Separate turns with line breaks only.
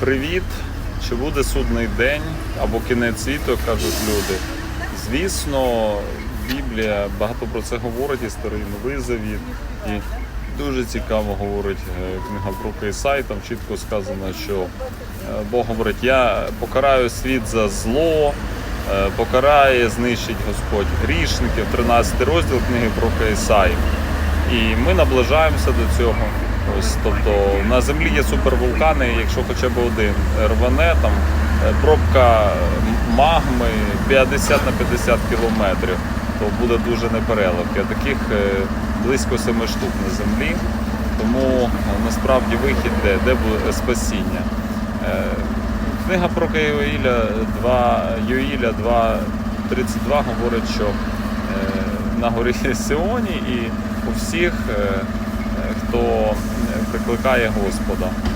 Привіт! Чи буде судний день або кінець світу, кажуть люди? Звісно, Біблія багато про це говорить, і старий новий завіт. І дуже цікаво говорить е, книга про Ісай, там чітко сказано, що е, Бог говорить, я покараю світ за зло, е, покарає, знищить Господь грішників, 13 розділ книги про Ісай. І ми наближаємося до цього. Ось, тобто на землі є супервулкани, якщо хоча б один рване, там е, пробка магми 50 на 50 кілометрів, то буде дуже непереливки. Таких е, близько 7 штук на землі. Тому е, насправді вихід де, де буде спасіння. Книга про Йоїля 2, Йоїля 2.32 говорить, що на горі Сіоні і у всіх, хто е, Господа.